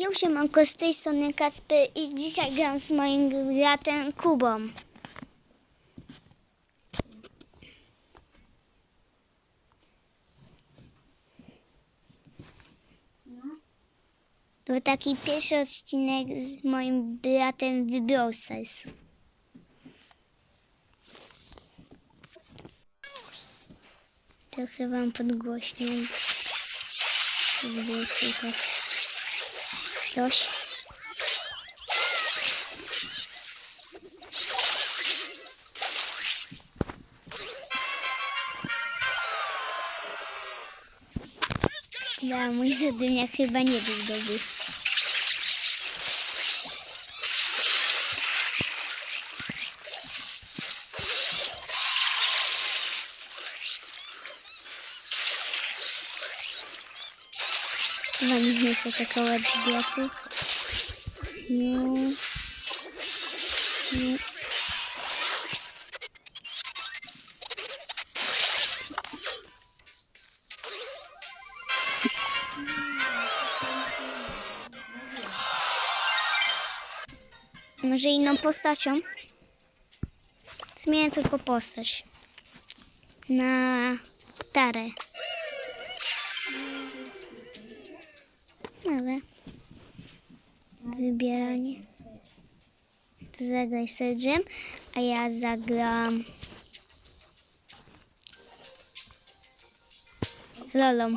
Ja siemanko, z tej strony Kacper i dzisiaj gram z moim bratem Kubą. To taki pierwszy odcinek z moim bratem w Brawl Stars. Trochę wam podgłośnię, żeby słychać coś. Da, mój zadymiak chyba nie był dobry. Chyba nikt nie się taka ładna No. No. Może inną postacią? Zmienię tylko postać. Na tarę. Zagraj Sedżem, a ja zagram Lolą.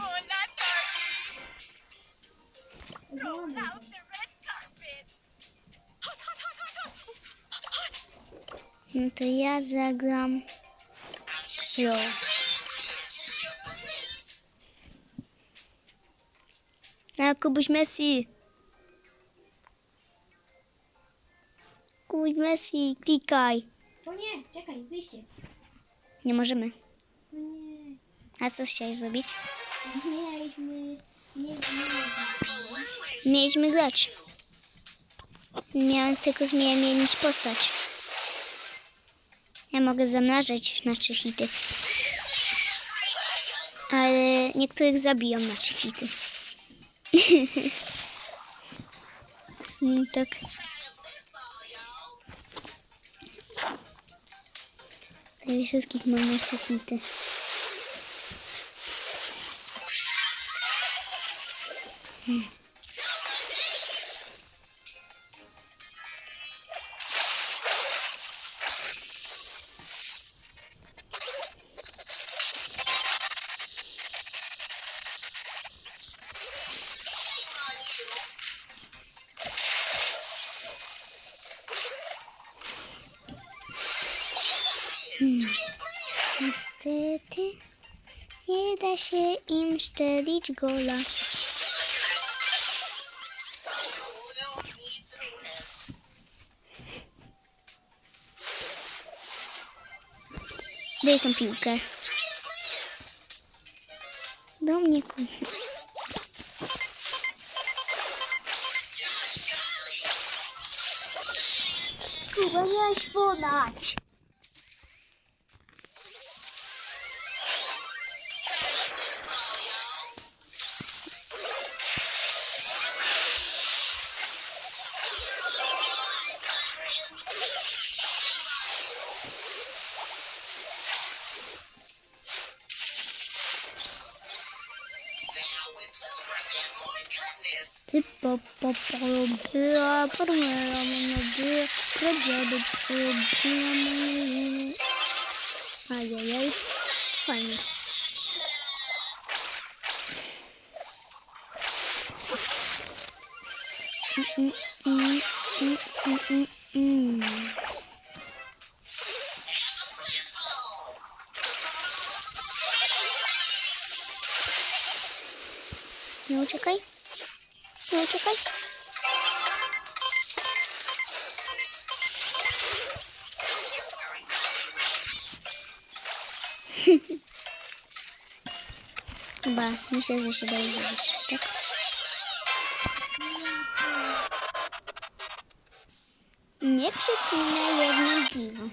No to ja zagram Lol. A Kubuś Messi. Kubuś Messi, klikaj. O nie, czekaj, wyjście. Nie możemy. O nie, A co chciałeś zrobić? mieliśmy... Nie, nie, Mieliśmy grać. Miałem tylko zmienić postać. Ja mogę zamnażać na trzy hity. Ale niektórych zabiją na trzy hity. Smutek. Tutaj wszystkich mam na trzy hity. Niestety nie da się im szczelić gola. Daj tą piłkę. Do mnie ku. Chyba podać. Ty po po po była pormela mama była pradziady była Ajajaj, fajnie. Mm, mm, mm, mm, mm, mm. Nie uciekaj. Chyba myślę, że się daje zrobić, tak? Nie przeklinaj jedno piwo.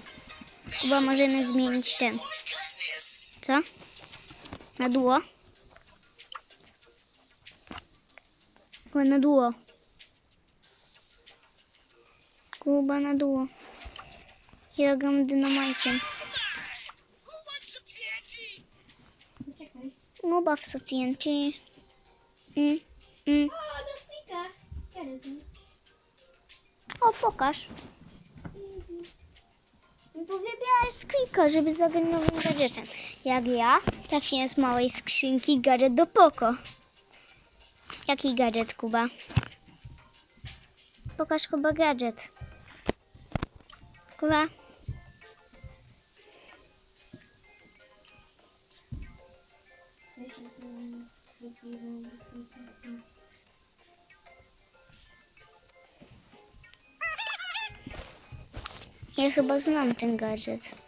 Chyba możemy zmienić ten. Co? Na długo? Chyba na długo. Kuba na dół. Ja gram dynamajkiem. No baw co TNT. Mm, mm. O, do smika. Teraz. O, pokaż. No to klika, żeby zagrać nowym gadżetem. Jak ja trafiłem z małej skrzynki gadżet do poko. Jaki gadżet, Kuba? Pokaż Kuba gadżet. Kuba? Ja chyba znam ten gadżet.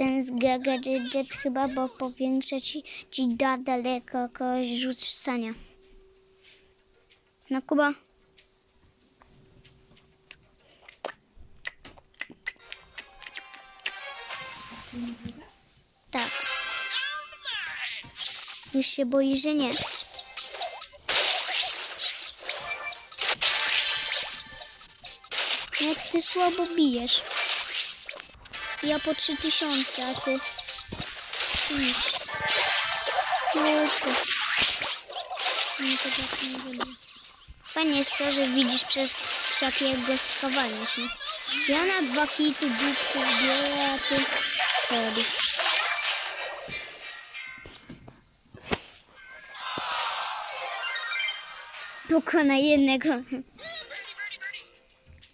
Ten z ga- gadżet chyba, bo powiększa ci, ci da daleko rzucania. No Kuba? Tak. Już się boi, że nie. Jak ty słabo bijesz. Ja po 3000, a ty... Nic. Tylko. Nie to tak nie zrobię. Fajnie jest to, że widzisz przez wszelkie jego skakowalnie się. Ja na dwa hity dupku biorę, a ty... Co robisz? Pokona jednego.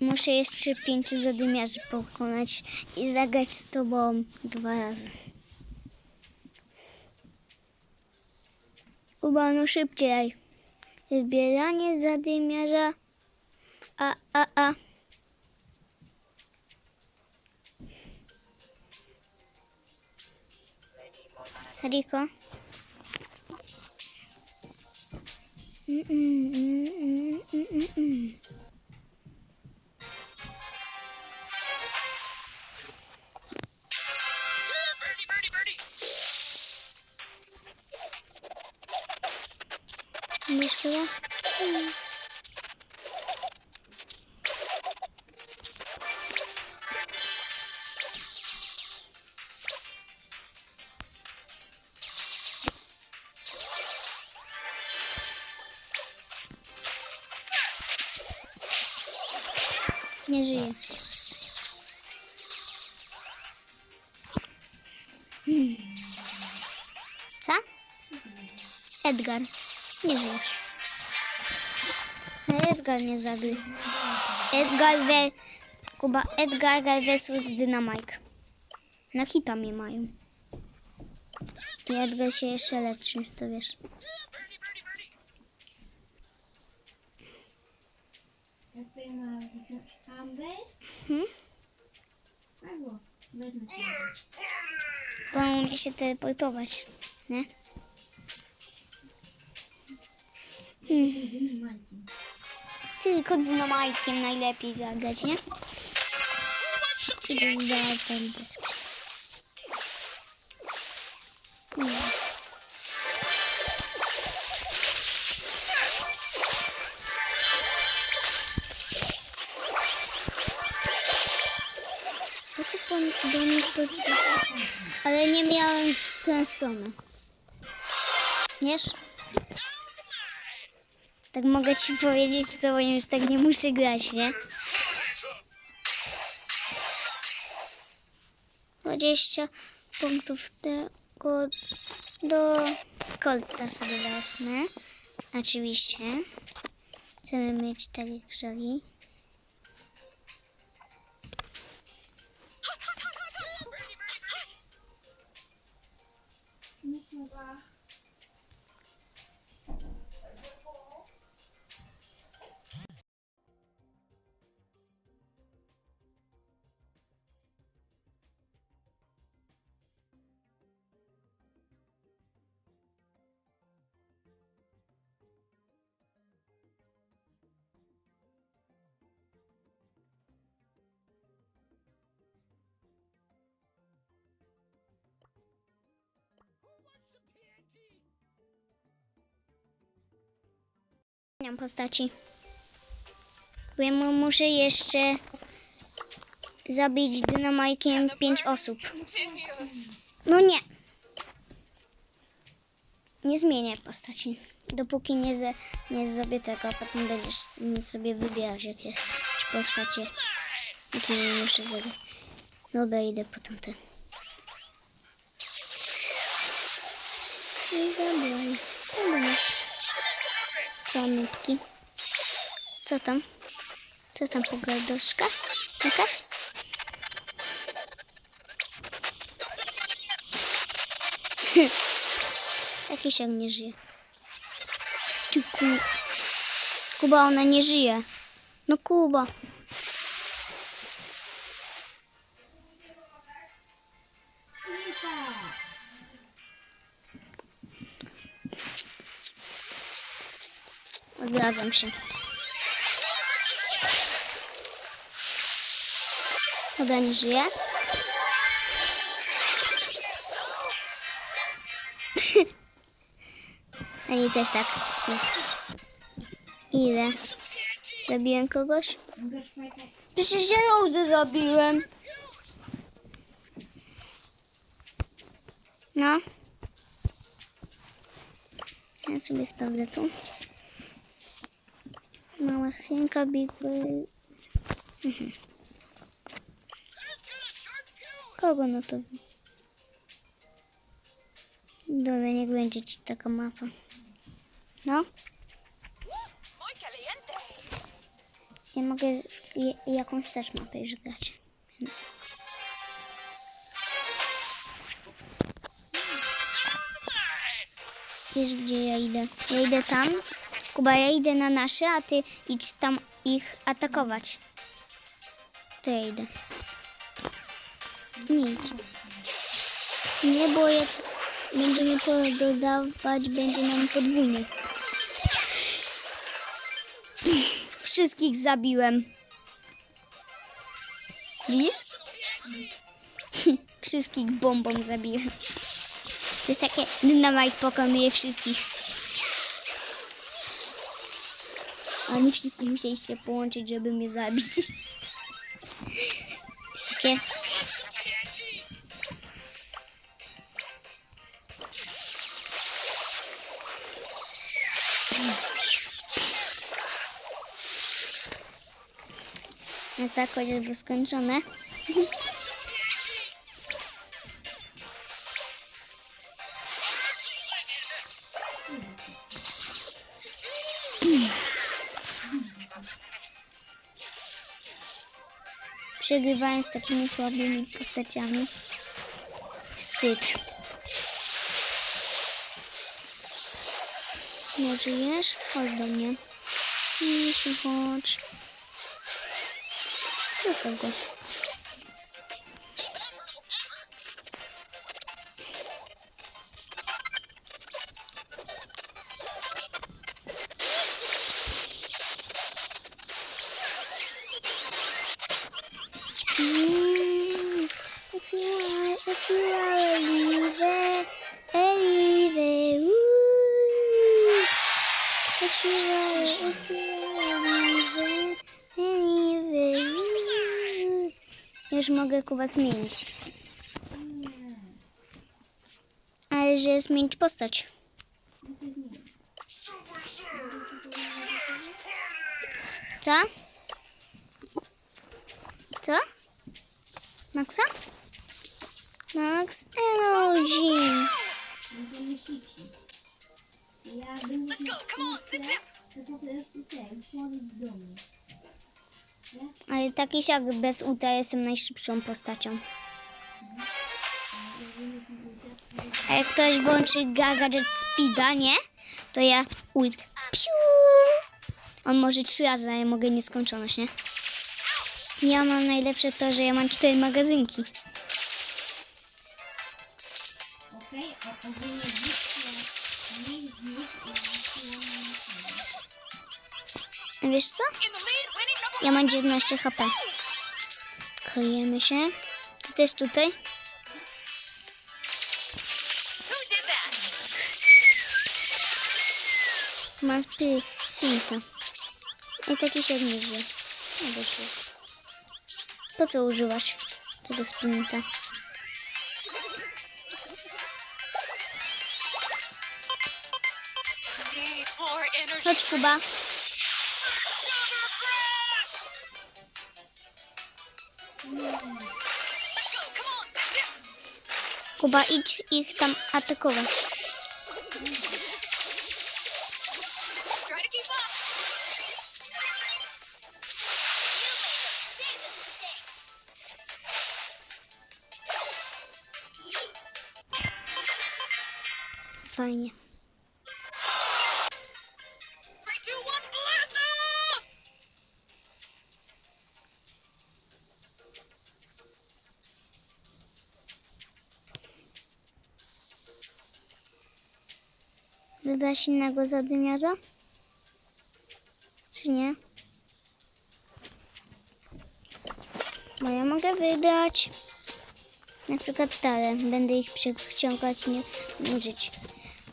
Muszę jeszcze pięciu zadymiarzy pokonać i zagrać z tobą dwa razy. Kuba, no szybciej. Wybieranie zadymiarza. A, a, a. Riko. Mm, mm, mm, mm, mm, mm, Wiesz chyba? Mm. Nie żyje. Nie żyjesz. Edgar nie zabił. Edgar we... Kuba, Edgar versus Dynamite. Na hita mnie mają. I Edgar się jeszcze leczy, to wiesz. Hmm? Bo on się teleportować, nie? Tylko dynamajkiem najlepiej zagrać, nie? To jest ten? Nie. Pan do? Ale nie miałem w tę stronę. Wiesz? Tak mogę ci powiedzieć, co już tak nie muszę grać, nie? 20 punktów tego do kolta sobie wezmę. Oczywiście. Chcemy mieć tak jak Nie mam postaci. Ja mu- muszę jeszcze zabić dynamajkiem pięć osób. No nie. Nie zmienię postaci. Dopóki nie, ze, nie zrobię tego, a potem będziesz mi sobie wybierać jakieś postacie, jakie muszę zrobić. Dobra, idę po tamte. Zabraj. Dobra. Nutki? Co tam? Co tam pogaduszka? Jakaś? Jakiś jak nie żyje. Ty ku... Kuba, ona nie żyje. No Kuba. Odradzam się. Dobra, nie żyje. A nie też tak. Ile? Zabiłem kogoś? Przecież ja Rozy zabiłem. No. Ja sobie sprawdzę tu. Mała skrzynka, Big Bill. Mhm. Kogo no to? Dobra, niech będzie ci taka mapa. No. Muy caliente. Ja mogę je- jakąś też mapę już grać. Więc. Wiesz gdzie ja idę? Ja idę tam. Kuba, ja idę na nasze, a ty idź tam ich atakować. To ja idę. Nie idź. Nie, bo jak będziemy dodawać, będzie nam podwójnie. Wszystkich zabiłem. Widzisz? Wszystkich bombą zabiłem. To jest takie dynamite pokonuje wszystkich. Oni wszyscy musieli się połączyć, żeby mnie zabić. Jest takie... No tak, chociażby skończone. Przegrywając z takimi słabymi postaciami. Wstyd. Nie żyjesz? Chodź do mnie. Misiu, chodź. Zostaw go. Kuba zmienić. Ale że zmienić postać. No. Co? Co? Maxa? Max Energy. Będę Let's go, come on, zip, zip. Ale taki siak bez uta jestem najszybszą postacią. A jak ktoś włączy Gadget Speeda, nie? To ja ult. Piu! On może trzy razy, a ja mogę nieskończoność, nie? Ja mam najlepsze to, że ja mam cztery magazynki. Okej, z nich i A wiesz co? Ja mam 19 HP. Kryjemy się. Ty też tutaj? Mam spi- spinta. I taki się żyje. No dobrze. Po co używasz tego spinta? Chodź Kuba. Atakować. Try to keep up. Fajnie. Wybrać innego zadymiarza? Czy nie? Bo ja mogę wydać na przykład tale. Będę ich przeciągać, nie użyć.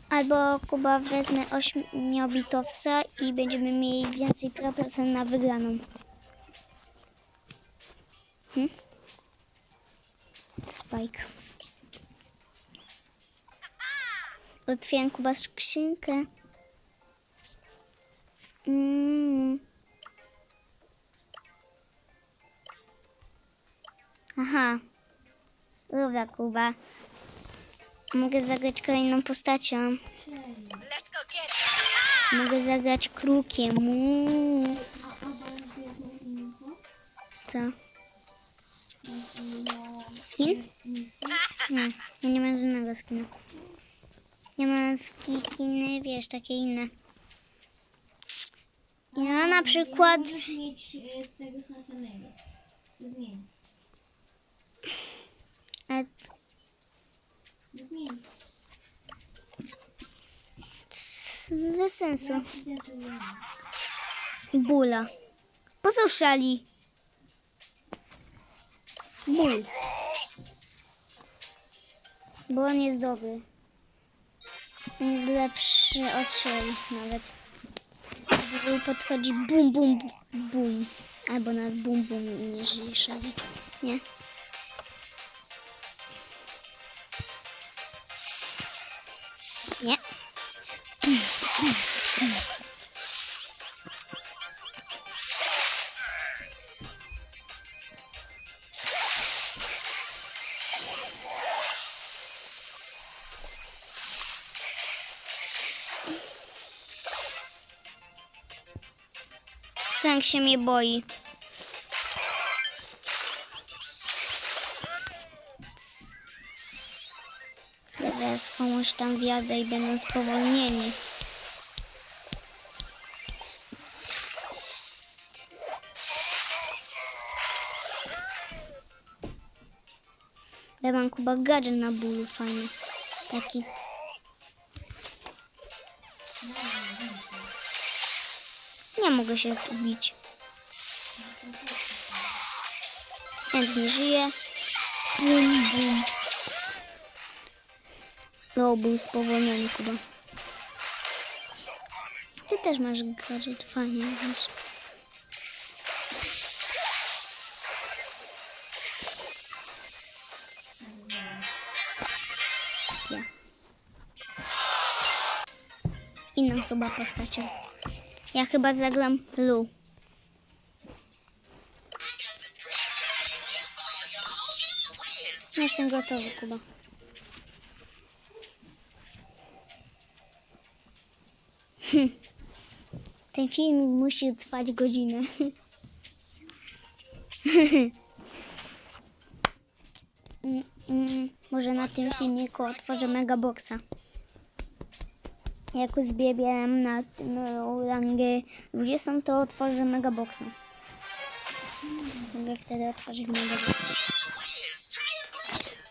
Albo Kuba wezmę ośmiobitowca i będziemy mieli więcej procent na wygraną. Hm? Spike. Otwieram Kuba skrzynkę. Mm. Aha. Dobra, Kuba. Mogę zagrać kolejną postacią. Mogę zagrać krukiem. Uuu. Co? Skin? Nie, nie mam żadnego skina. Nie mam skiny, wiesz, takie inne. Ja na przykład... Możesz mieć e, tego samego. To zmień. e, To zmień. c- Bez sensu. Ja też. Bula. Po co szali? Ból. Bo on jest dobry. Jest lepszy od szali nawet. Ból podchodzi bum bum bum. Albo nawet bum bum niż. Nie? Nie. Frank się mnie boi. Ja zaraz komuś tam wjadę i będą spowolnieni. Ja mam Kuba gadżet na bólu fajny. Taki. Mogę się bić. Więc nie żyje. Bum, bum. No, był spowolniony Kuba. Ty też masz gadżet, fajnie. Ja. Inną chyba postacią. Ja chyba zagram Lu. Jestem gotowy, Kuba. Ten film musi trwać godzinę. Mm, mm, Może na tym filmiku otworzę Megaboxa. Jak uzbieram na tym e, rangę 20, to otworzę Megaboxa. Mogę wtedy otworzyć Megaboxa.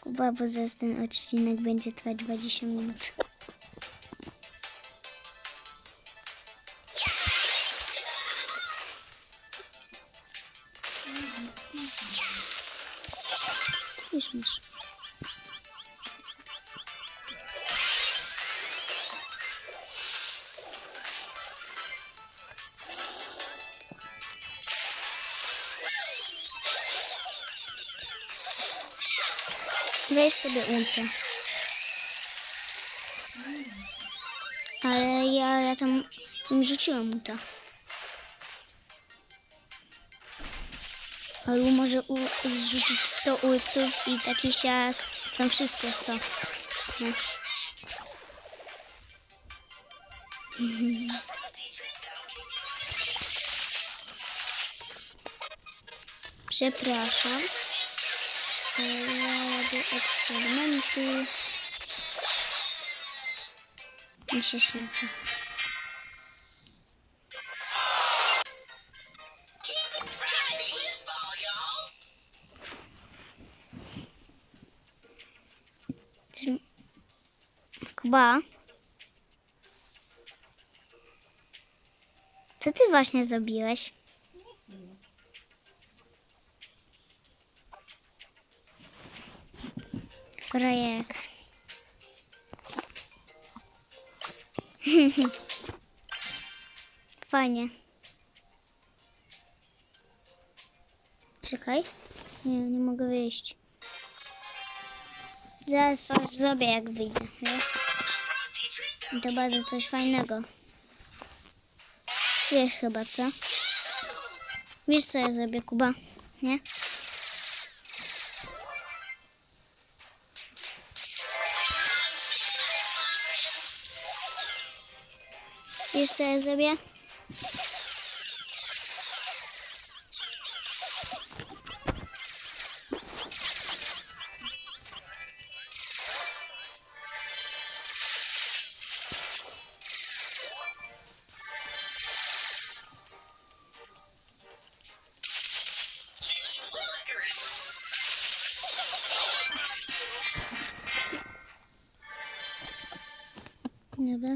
Kuba, bo zaraz ten odcinek będzie trwać 20 minut. Sobie ultrę. Ale ja, ja tam mu to. Ale może u, zrzucić 100 ulców i takich jak są wszystkie 100. Nie. Przepraszam. E, robię eksperymenty. I się. Czy- Kuba? Co ty właśnie zrobiłeś? Projekt. Fajnie. Czekaj. Nie, nie mogę wyjść. Zaraz coś zrobię, jak wyjdę, wiesz? To bardzo coś fajnego. Wiesz chyba, co? Wiesz, co ja zrobię, Kuba? Nie? Wiesz, co ja zrobię?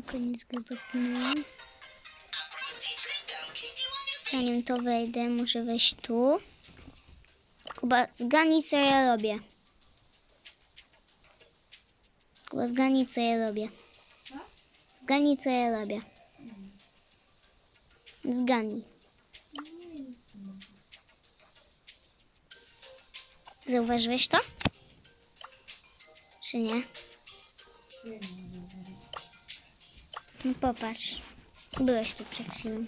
Koniec gry zginąłem. Zanim to wejdę, muszę wejść tu. Kuba, zgadnij co ja robię. Kuba, zgadnij co ja robię. Zgadnij co ja robię. Zgadnij. Zauważyłeś to? Czy nie? No popatrz. Byłeś tu przed chwilą.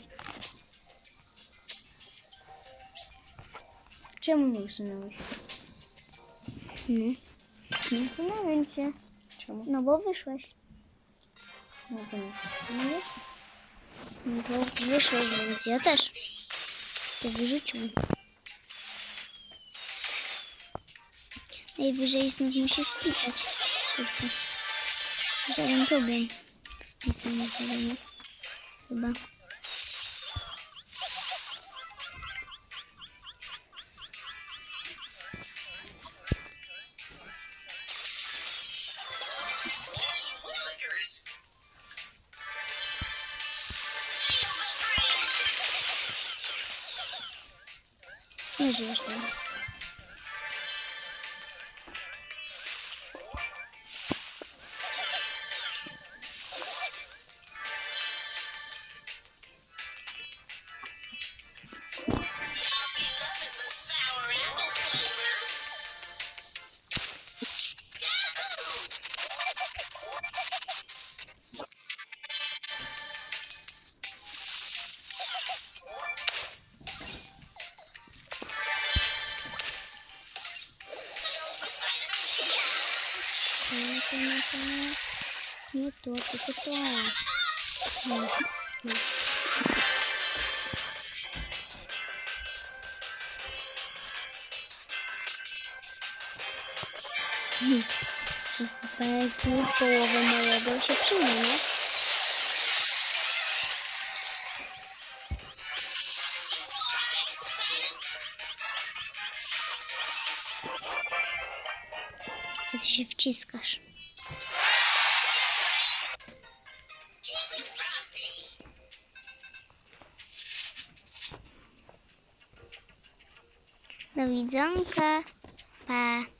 Czemu nie usunąłeś? No. Nie usunąłem cię. Czemu? No bo wyszłeś. No to nie usunąłeś? No bo wyszłeś, więc ja też. To wyrzuciłem. Najwyżej znów musisz wpisać. Żaden problem. Wpisanie tego, nie? Chyba. Nie żyjesz tam. Nie, nie, to tylko to. Nie. Hmm. Przez pół połowę mojego się przyjmie, nie? Ty się wciskasz. Widzonka. Pa.